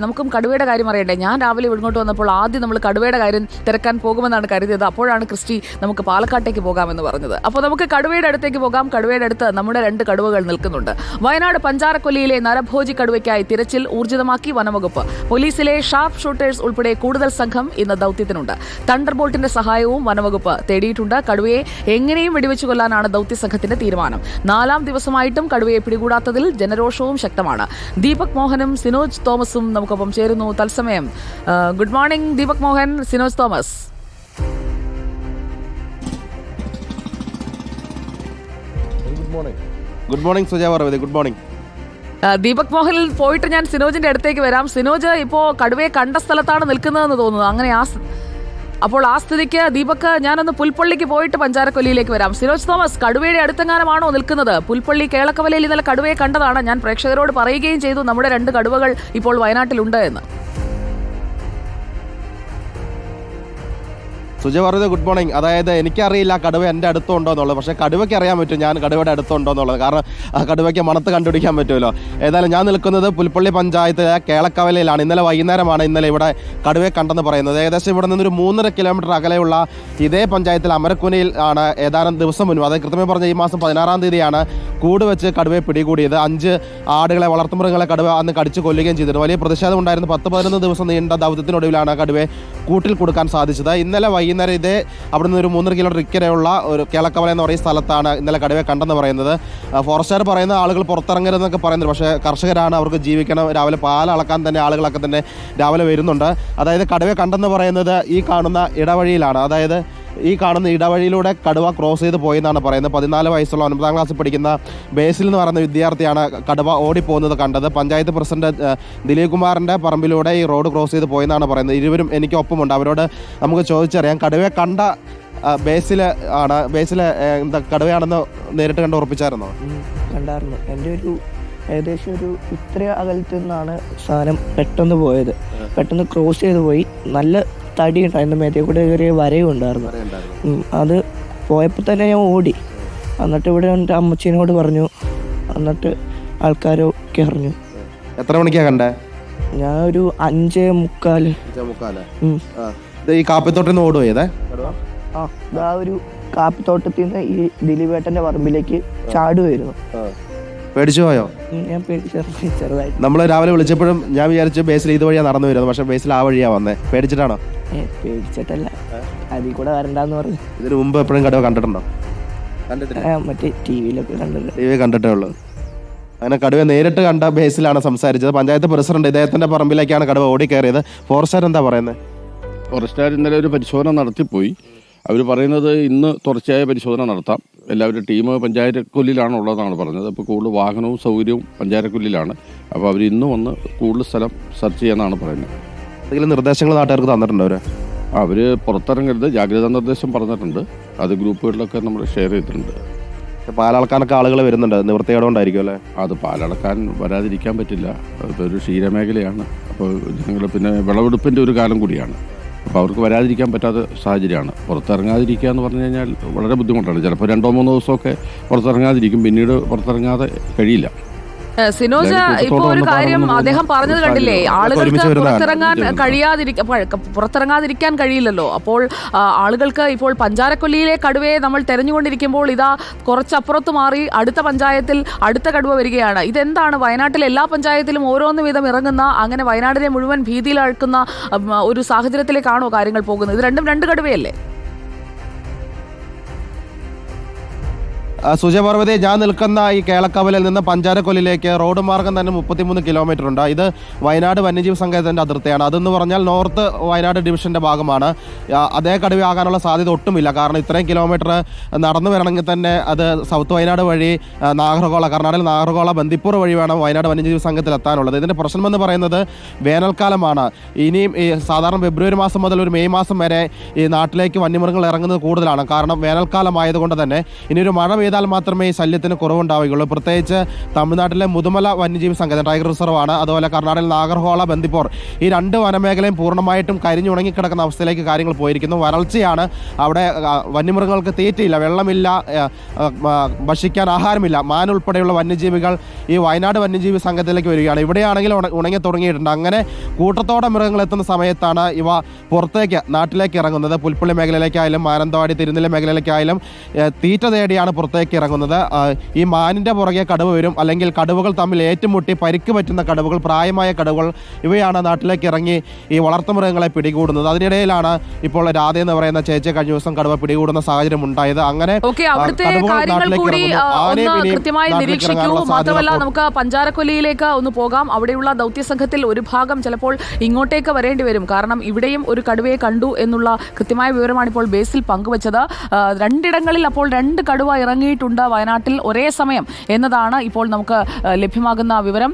നമുക്കും കടുവയുടെ കാര്യം അറിയണ്ടേ? ഞാൻ രാവിലെ ഇങ്ങോട്ട് വന്നപ്പോൾ ആദ്യം നമ്മൾ കടുവയുടെ കാര്യം തിരക്കാൻ പോകുമെന്നാണ് കരുതിയത്. അപ്പോഴാണ് ക്രിസ്റ്റി നമുക്ക് പാലക്കാട്ടേക്ക് പോകാമെന്ന് പറഞ്ഞത്. അപ്പോൾ നമുക്ക് കടുവയുടെ അടുത്തേക്ക് പോകാം. കടുവയുടെ അടുത്ത് നമ്മുടെ രണ്ട് കടുവകൾ നിൽക്കുന്നുണ്ട്. വയനാട് പഞ്ചാരക്കൊല്ലിയിലെ നരഭോജി കടുവയ്ക്കായി തിരച്ചിൽ ഊർജിതമാക്കി വനംവകുപ്പ്. പോലീസിലെ ഷാർപ്പ് ഷൂട്ടേഴ്സ് ഉൾപ്പെടെ കൂടുതൽ സംഘം ഇന്ന് ദൌത്യത്തിനുണ്ട്. തണ്ടർ ബോൾട്ടിന്റെ സഹായവും വനംവകുപ്പ് തേടിയിട്ടുണ്ട്. കടുവയെ എങ്ങനെയും വെടിവെച്ചു കൊല്ലാനാണ് ദൌത്യ സംഘത്തിന്റെ തീരുമാനം. നാലാം ദിവസമായിട്ടും കടുവയെ പിടികൂടാത്തതിൽ ജനരോഷവും ശക്തമാണ്. ദീപക് മോഹനും സിനോജ് തോമസും നമുക്കൊപ്പം ചേരുന്നു തത്സമയം. Good morning Deepak Mohan Sinoj Thomas. Good morning. Good morning Suja good morning. Deepak മോഹനിൽ പോയിട്ട് ഞാൻ സിനോജിന്റെ അടുത്തേക്ക് വരാം. സിനോജ് ഇപ്പോ കടുവയെ കണ്ട സ്ഥലത്താണ് നിൽക്കുന്നതെന്ന് തോന്നുന്നു. അങ്ങനെ ആ അപ്പോൾ ആ സ്ഥിതിക്ക് ദീപക് ഞാനൊന്ന് പുൽപ്പള്ളിക്ക് പോയിട്ട് പഞ്ചാരക്കൊല്ലിയിലേക്ക് വരാം. സിനോജ് തോമസ് കടുവയുടെ അടുത്തെങ്ങാനമാണോ നിൽക്കുന്നത്? പുൽപ്പള്ളി കേളക്കവലയിൽ ഇന്നലെ കടുവയെ കണ്ടതാണ്. ഞാൻ പ്രേക്ഷകരോട് പറയുകയും ചെയ്തു നമ്മുടെ രണ്ട് കടുവകൾ ഇപ്പോൾ വയനാട്ടിലുണ്ട് എന്ന്. സുജ പറഞ്ഞത് ഗുഡ് മോർണിംഗ് അതായത് എനിക്കറിയില്ല കടുവ എന്റെ അടുത്തുണ്ടോ എന്നുള്ളത് പക്ഷേ കടുവയ്ക്ക് അറിയാൻ പറ്റും ഞാൻ കടുവയുടെ അടുത്തുണ്ടോ എന്നുള്ളത് കാരണം ആ കടുവയ്ക്ക് മണത്ത് കണ്ടുപിടിക്കാൻ പറ്റുമല്ലോ. ഏതായാലും ഞാൻ നിൽക്കുന്നത് പുൽപ്പള്ളി പഞ്ചായത്തിലെ കേളക്കവലയിലാണ്. ഇന്നലെ വൈകുന്നേരമാണ് ഇന്നലെ ഇവിടെ കടുവയെ കണ്ടെന്ന് പറയുന്നത്. ഏകദേശം ഇവിടെ നിന്നൊരു മൂന്നര കിലോമീറ്റർ അകലെയുള്ള ഇതേ പഞ്ചായത്തിൽ അമരക്കുനയിൽ ആണ് ഏതാനും ദിവസം മുൻപ് അതായത് കൃത്യമായി പറഞ്ഞ ഈ മാസം പതിനാറാം തീയതിയാണ് കൂട് വെച്ച് കടുവയെ പിടികൂടിയത്. അഞ്ച് ആടുകളെ വളർത്തുമൃഗങ്ങളെ കടുവ അന്ന് കടിച്ചു കൊല്ലുകയും ചെയ്തിരുന്നു. വലിയ പ്രതിഷേധം ഉണ്ടായിരുന്നു. പത്ത് പതിനൊന്ന് ദിവസം നീണ്ട ദൗത്യത്തിനൊടുവിലാണ് കടുവയെ കൂട്ടിൽ കൊടുക്കാൻ സാധിച്ചത്. ഇന്നലെ വൈകുന്നേരം ഇതേ അവിടെ നിന്ന് ഒരു മൂന്നര കിലോമീറ്റർ ഇക്കരെയുള്ള ഒരു കേളക്കവല എന്ന് പറയുന്ന സ്ഥലത്താണ് ഇന്നലെ കടുവയെ കണ്ടെന്ന് പറയുന്നത്. ഫോറസ്റ്റുകാർ പറയുന്ന ആളുകൾ പുറത്തിറങ്ങരുതെന്നൊക്കെ പറയുന്നത് പക്ഷേ കർഷകരാണ് അവർക്ക് ജീവിക്കണം. രാവിലെ പാൽ അളക്കാൻ തന്നെ ആളുകളൊക്കെ തന്നെ രാവിലെ വരുന്നുണ്ട്. അതായത് കടുവയെ കണ്ടെന്ന് പറയുന്നത് ഈ കാണുന്ന ഇടവഴിയിലാണ്. അതായത് ഈ കാണുന്ന ഇടവഴിയിലൂടെ കടുവ ക്രോസ് ചെയ്ത് പോയെന്നാണ് പറയുന്നത്. പതിനാല് വയസ്സുള്ള ഒൻപതാം ക്ലാസ്സിൽ പഠിക്കുന്ന ബേസിൽ എന്ന് പറയുന്ന വിദ്യാർത്ഥിയാണ് കടുവ ഓടിപ്പോകുന്നത് കണ്ടത്. പഞ്ചായത്ത് പ്രസിഡന്റ് ദിലീപ് കുമാറിന്റെ പറമ്പിലൂടെ ഈ റോഡ് ക്രോസ് ചെയ്ത് പോയെന്നാണ് പറയുന്നത്. ഇരുവരും എനിക്ക് ഒപ്പമുണ്ട്. അവരോട് നമുക്ക് ചോദിച്ചറിയാം. കടുവയെ കണ്ട ബേസിൽ ആണ് ബേസിൽ എന്താ കടുവയാണെന്ന് നേരിട്ട് കണ്ട് ഉറപ്പിച്ചായിരുന്നോ? കണ്ടായിരുന്നു. എന്റെ ഒരു ഏകദേശം ഒരു ഇത്ര അകലത്തിൽ നിന്നാണ് സാധനം പെട്ടെന്ന് പോയത്. പെട്ടെന്ന് ക്രോസ് ചെയ്ത് പോയി. നല്ല തടി ഉണ്ടായിരുന്നു. മേത്തേ കൂടെ കയറിയ വരയും ഉണ്ടായിരുന്നു. അത് പോയപ്പോൾ തന്നെ ഞാൻ ഓടി. എന്നിട്ട് ഇവിടെ എന്റെ അമ്മച്ചീനോട് പറഞ്ഞു. എന്നിട്ട് ആൾക്കാരൊക്കെ അറിഞ്ഞു. എത്ര മണിക്കാണ് കണ്ടേ? ഞാൻ ഒരു അഞ്ച് മുക്കാൽ. ഈ കാപ്പിത്തോട്ടിൽ നിന്ന് ഓടുവോ ഇതേ? ആ ഒരു കാപ്പിത്തോട്ടത്തിൽ നിന്ന് ഈ ദിലീപേട്ടന്റെ പറമ്പിലേക്ക് ചാടുമായിരുന്നു പേടിച്ചു പോയോ? ഞാൻ പേടി ചെറുതായി നമ്മൾ രാവിലെ വിളിച്ചപ്പോഴും ഞാൻ വിചാരിച്ചു ബേസിൽ ഇതുവഴിയാണ് നടന്നു വരുന്നത്. പക്ഷെ ബേസിൽ ആ വഴിയാ വന്നേ. പേടിച്ചിട്ടാണോ? പേടിച്ചിട്ടല്ല? അതിൽ കൂടെ വരണ്ടെന്ന് പറഞ്ഞു. ഇതിന് മുമ്പ് എപ്പോഴും കടവ് കണ്ടിട്ടുണ്ടോ? മറ്റേ ടി വിയിലൊക്കെ കണ്ടിട്ടുണ്ട്. ടി വി കണ്ടിട്ടേ ഉള്ളൂ. അങ്ങനെ കടുവ നേരിട്ട് കണ്ട ബേസിലാണ് സംസാരിച്ചത്. പഞ്ചായത്ത് പ്രസിഡന്റ് ഇദ്ദേഹത്തിന്റെ പറമ്പിലേക്കാണ് കടുവ ഓടിക്കയറിയത് ഫോറസ്റ്റുകാർ എന്താ പറയുന്നത് ഫോറസ്റ്റുകാർ ഇന്നലെ ഒരു പരിശോധന നടത്തിപ്പോയി. അവർ പറയുന്നത് ഇന്ന് തുടർച്ചയായ പരിശോധന നടത്താം. എല്ലാവരും ടീം പഞ്ചായത്ത് ഉള്ളതെന്നാണ് പറഞ്ഞത്. അപ്പോൾ കൂടുതൽ വാഹനവും സൗകര്യവും പഞ്ചായത്ത് അപ്പോൾ അവർ ഇന്ന് വന്ന് കൂടുതൽ സ്ഥലം സെർച്ച് ചെയ്യാന്നാണ് പറയുന്നത്. എന്തെങ്കിലും നിർദ്ദേശങ്ങൾ നാട്ടുകാർക്ക് തന്നിട്ടുണ്ടോ അവർ? അവർ പുറത്തിറങ്ങരുത്. ജാഗ്രതാ നിർദ്ദേശം പറഞ്ഞിട്ടുണ്ട്. അത് ഗ്രൂപ്പുകളിലൊക്കെ നമ്മൾ ഷെയർ ചെയ്തിട്ടുണ്ട്. പാലളക്കാനൊക്കെ ആളുകൾ വരുന്നുണ്ട്. നിവൃത്തിയോടുകൊണ്ടായിരിക്കും അല്ലേ? അത് പാലടക്കാൻ വരാതിരിക്കാൻ പറ്റില്ല. അതൊരു ക്ഷീരമേഖലയാണ്. അപ്പോൾ ജനങ്ങൾ പിന്നെ വിളവെടുപ്പിന്റെ ഒരു കാലം കൂടിയാണ്. അപ്പോൾ അവർക്ക് വരാതിരിക്കാൻ പറ്റാത്ത സാഹചര്യമാണ്. പുറത്തിറങ്ങാതിരിക്കുക എന്ന് പറഞ്ഞു കഴിഞ്ഞാൽ വളരെ ബുദ്ധിമുട്ടാണ്. ചിലപ്പോൾ രണ്ടോ മൂന്നോ ദിവസമൊക്കെ പുറത്തിറങ്ങാതിരിക്കും. പിന്നീട് പുറത്തിറങ്ങാതെ കഴിയില്ല. സിനോജ് ഇപ്പൊ ഒരു കാര്യം അദ്ദേഹം പറഞ്ഞത് കണ്ടില്ലേ. ആളുകൾക്ക് പുറത്തിറങ്ങാൻ കഴിയാതിരിക്ക കഴിയാതിരിക്കാൻ പുറത്തിറങ്ങാതിരിക്കാൻ കഴിയില്ലല്ലോ. അപ്പോൾ ആളുകൾക്ക് ഇപ്പോൾ പഞ്ചാരക്കൊല്ലിയിലെ കടുവയെ നമ്മൾ തെരഞ്ഞുകൊണ്ടിരിക്കുമ്പോൾ ഇതാ കുറച്ചപ്പുറത്ത് മാറി അടുത്ത പഞ്ചായത്തിൽ അടുത്ത കടുവ വരികയാണ്. ഇതെന്താണ്? വയനാട്ടിലെ എല്ലാ പഞ്ചായത്തിലും ഓരോന്ന് വീതം ഇറങ്ങുന്ന അങ്ങനെ വയനാടിനെ മുഴുവൻ ഭീതിയിലാഴ്ക്കുന്ന ഉം, ഒരു സാഹചര്യത്തിലേക്കാണോ കാര്യങ്ങൾ പോകുന്നത്? ഇത് രണ്ടും രണ്ട് കടുവയല്ലേ? ആ, സുജയ പാർവതി ഞാൻ നിൽക്കുന്ന ഈ കേളക്കവലിൽ നിന്ന് പഞ്ചാരക്കൊല്ലിലേക്ക് റോഡ് മാർഗം തന്നെ മുപ്പത്തിമൂന്ന് കിലോമീറ്റർ ഉണ്ട്. ഇത് വയനാട് വന്യജീവി സങ്കേതത്തിന്റെ അതിർത്തിയാണ്. അതെന്ന് പറഞ്ഞാൽ നോർത്ത് വയനാട് ഡിവിഷന്റെ ഭാഗമാണ്. അതേ കടുവയാകാനുള്ള സാധ്യത ഒട്ടുമില്ല. കാരണം ഇത്രയും കിലോമീറ്റർ നടന്നു വരണമെങ്കിൽ തന്നെ അത് സൗത്ത് വയനാട് വഴി നാഗർകോള കർണാടക നാഗർകോള ബന്ദിപ്പൂർ വഴി വേണം വയനാട് വന്യജീവി സംഘത്തിൽ എത്താനുള്ളത് ഇതിന്റെ പ്രശ്നമെന്ന് പറയുന്നത് വേനൽക്കാലമാണ്. ഇനിയും ഈ സാധാരണ ഫെബ്രുവരി മാസം മുതൽ ഒരു മെയ് മാസം വരെ ഈ നാട്ടിലേക്ക് വന്യമൃഗങ്ങൾ ഇറങ്ങുന്നത് കൂടുതലാണ്. കാരണം വേനൽക്കാലമായതുകൊണ്ട് തന്നെ ഇനിയൊരു മഴ പെയ്താൽ ചെയ്താൽ മാത്രമേ ശല്യത്തിന് കുറവുണ്ടാവുകയുള്ളൂ. പ്രത്യേകിച്ച് തമിഴ്നാട്ടിലെ മുതുമല വന്യജീവി സങ്കേതം ടൈഗർ റിസർവ് ആണ്. അതുപോലെ കർണാടകയിൽ നാഗർഹോള ബന്ദിപ്പോർ ഈ രണ്ട് വനമേഖലയും പൂർണമായിട്ടും കരിഞ്ഞുണങ്ങിക്കിടക്കുന്ന അവസ്ഥയിലേക്ക് കാര്യങ്ങൾ പോയിരിക്കുന്നു. വരൾച്ചയാണ് അവിടെ വന്യമൃഗങ്ങൾക്ക് തീറ്റയില്ല വെള്ളമില്ല ഭക്ഷിക്കാൻ ആഹാരമില്ല. മാൻ ഉൾപ്പെടെയുള്ള വന്യജീവികൾ ഈ വയനാട് വന്യജീവി സംഘത്തിലേക്ക് വരികയാണ്. ഇവിടെയാണെങ്കിൽ ഉണങ്ങി തുടങ്ങിയിട്ടുണ്ട്. അങ്ങനെ കൂട്ടത്തോടെ മൃഗങ്ങൾ എത്തുന്ന സമയത്താണ് ഇവ പുറത്തേക്ക് നാട്ടിലേക്ക് ഇറങ്ങുന്നത്. പുൽപ്പള്ളി മേഖലയിലേക്കായാലും മാനന്തവാടി തിരുനെല്ലി മേഖലയിലേക്കായാലും തീറ്റ തേടിയാണ് പുറത്തേക്ക് ഇറങ്ങുന്നത്. ഈ മാനിന്റെ പുറകെ കടുവ വരും. അല്ലെങ്കിൽ കടുവകൾ തമ്മിൽ ഏറ്റുമുട്ടി പരിക്ക് പറ്റുന്ന കടുവകൾ പ്രായമായ കടുവകൾ ഇവയാണ് നാട്ടിലേക്ക് ഇറങ്ങി ഈ വളർത്തുമൃഗങ്ങളെ പിടികൂടുന്നത്. അതിനിടയിലാണ് ഇപ്പോൾ രാധ എന്ന് പറയുന്ന ചേച്ചിയെ കഴിഞ്ഞ ദിവസം കടുവ പിടികൂടുന്ന സാഹചര്യം ഉണ്ടായത്. അങ്ങനെ കൃത്യമായി നിരീക്ഷിക്കൂ. മാത്രമല്ല നമുക്ക് പഞ്ചാരക്കൊല്ലിയിലേക്ക് ഒന്ന് പോകാം. അവിടെയുള്ള ദൗത്യ സംഘത്തിൽ ഒരു ഭാഗം ചിലപ്പോൾ ഇങ്ങോട്ടേക്ക് വരേണ്ടി വരും. കാരണം ഇവിടെയും ഒരു കടുവയെ കണ്ടു എന്നുള്ള കൃത്യമായ വിവരമാണ് ഇപ്പോൾ ബേസിൽ പങ്കുവച്ചത്. രണ്ടിടങ്ങളിൽ അപ്പോൾ രണ്ട് കടുവ ഇറങ്ങിയിട്ടുണ്ട് വയനാട്ടിൽ ഒരേ സമയം എന്നതാണ് ഇപ്പോൾ നമുക്ക് ലഭ്യമാകുന്ന വിവരം.